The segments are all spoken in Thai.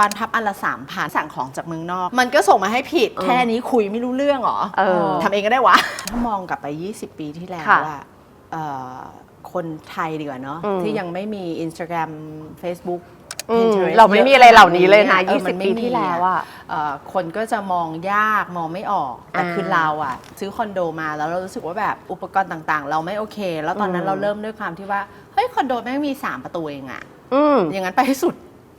บานพับอันละสามพันสั่งของจากเมืองนอก มันก็ส่งมาให้ผิดเออแค่นี้คุยไม่รู้เรื่องเหรอเออทำเองก็ได้วะ ถ้ามองกลับไป 20 ปีที่แล้วค่ะอะเอ่อคนไทยดีกว่าเนาะอืมที่ยังไม่มี Instagram Facebook อืม Pinterest เราไม่มีอะไรเหล่านี้เลยนะออมั20ไม่ปีมีที่แล้วอะเอ่อคนก็จะมองยากมองไม่ออก แต่อ่าคือเราอะซื้อคอนโดมาแล้วเรารู้สึกว่าแบบอุปกรณ์ต่างๆ เราไม่โอเค แล้วตอนนั้นอืมเราเริ่มด้วยความที่ว่า เฮ้ย คอนโดแม่งมี 3 ประตูเองอะอืมอย่างนั้นไปให้สุด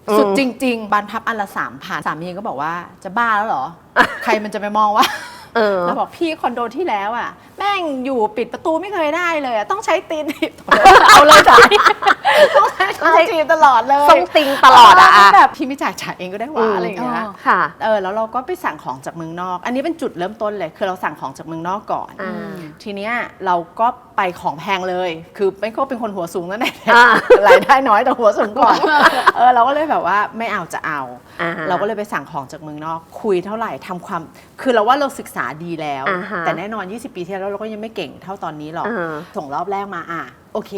อืมสุดจริง ๆ บานพับอันละสามพันสามีก็บอกว่าจะบ้าแล้วเหรอ ใครมันจะไปมองว่า เออเราบอกพี่คอนโดที่แล้วอะ แม่งอยู่ปิดประตูไม่เคยได้เลยอะต้องใช้ตีนถีบเอาเลยจ้ะ ต้องใช้เท้าถีบตลอดเลยทรงติงตลอดอะเอะแบบพี่ไม่จ่ายจ่ายเองก็ได้หวะอะไรอย่างเงี้ยค่ะเออแล้วเราก็ไปสั่งของจากเมืองนอก อันนี้เป็นจุดเริ่มต้นเลยคือเราสั่งของจากเมืองนอกก่อนอ่าทีเนี้ยเราก็ไปของแพงเลย คือไม่ก็เป็นคนหัวสูงนั่นแหละอ่ารายได้น้อยแต่หัวสูงก่อนเออเราก็เลยแบบว่าไม่เอาจะเอาอ่เราก็เลยไปสั่งของจากเมืองนอก คุยเท่าไหร่ทำความ คือเราว่าเราศึกษาดีแล้วอ่าฮะแต่แน่นอน 20 ปีที่แล้วเราก็ยังไม่เก่งเท่าตอนนี้หรอกอ่าส่งรอบแรกมาอะโอเค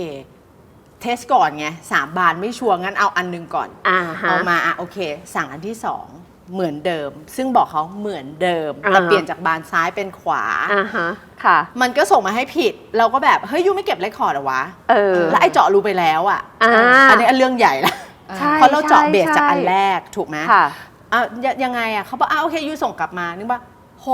เทสก่อนไงสามบานไม่ชัวร์งั้นเอาอันหนึงก่อน อ่าฮะ เอามาอะโอเค สั่งอันที่สองเหมือนเดิม ซึ่งบอกเขาเหมือนเดิมอ่าแต่เปลี่ยนจากบานซ้ายเป็นขวา อ่าฮะค่ะ มันก็ส่งมาให้ผิด เราก็แบบ เฮ้ยยูไม่เก็บเรคคอร์ดเหรอวะ เออ แล้วไอ้เจาะรูไปแล้วอะอ่าอันนี้อันเรื่องใหญ่ละใช่เพราะเราเจาะใช่เบสจากอันใช่แรกถูกไหมค่ะ อะยยังไงอะเขาบอกอะโอเคยูส่งกลับมานึกว่า โห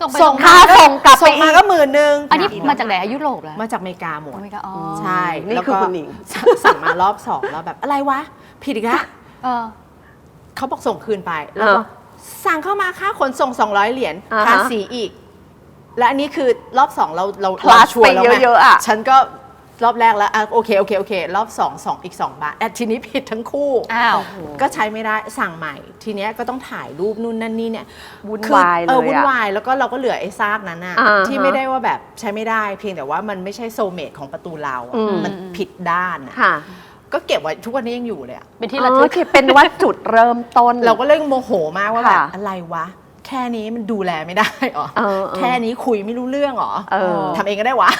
ส่งไปส่งค่ามาก็ส่งกลับไปส่งมาอีกก็หมื่นหนึ่งอันนี้มาจากไหนอะยุโรปแล้วมาจากอเมริกาหมดอเมริกาอ๋อใช่นี่แล้วคือก็คุณหนิงสั่งสั่งมารอบสองแล้วแบบอะไรวะ ผิดอีกแล้วเออเขาบอกส่งคืนไปแล้วก็เออสั่งเข้ามาค่าขนส่ง 200 เหรียญอ่าฮะภาษีอีก และอันนี้คือรอบสองเราเรา Plus เราชัวร์แล้วไปไงเยอะๆอะฉันก็ รอบแรกแล้วอะโอเคโอเคโอเครอบสองสองอีก2บาทแต่ทีนี้ผิดทั้งคู่ อ้าว ก็ใช้ไม่ได้สั่งใหม่ ทีเนี้ยก็ต้องถ่ายรูปนู่นนั่นนี่เนี่ยวุ่นคือวายเลยเออวุ่นอะวายแล้วก็เราก็เหลือไอ้ซากนั้นน่ะอ่าฮะที่ไม่ได้ว่าแบบใช้ไม่ได้ เพียงแต่ว่ามันไม่ใช่โซเมทของประตูเราอะอืม มันผิดด้านอะค่ะก็เก็บไว้ทุกวันนี้ยังอยู่เลยอะเป็นที่อ๋ระอทึกคือเป็นว่าจุดเริ่มต้น เราก็เลยโมโหมากว่าแบบค่ะอะไรวะ แค่นี้มันดูแลไม่ได้เหรอเออเออแค่นี้คุยไม่รู้เรื่องเหรอเออ ทำเองก็ได้วะ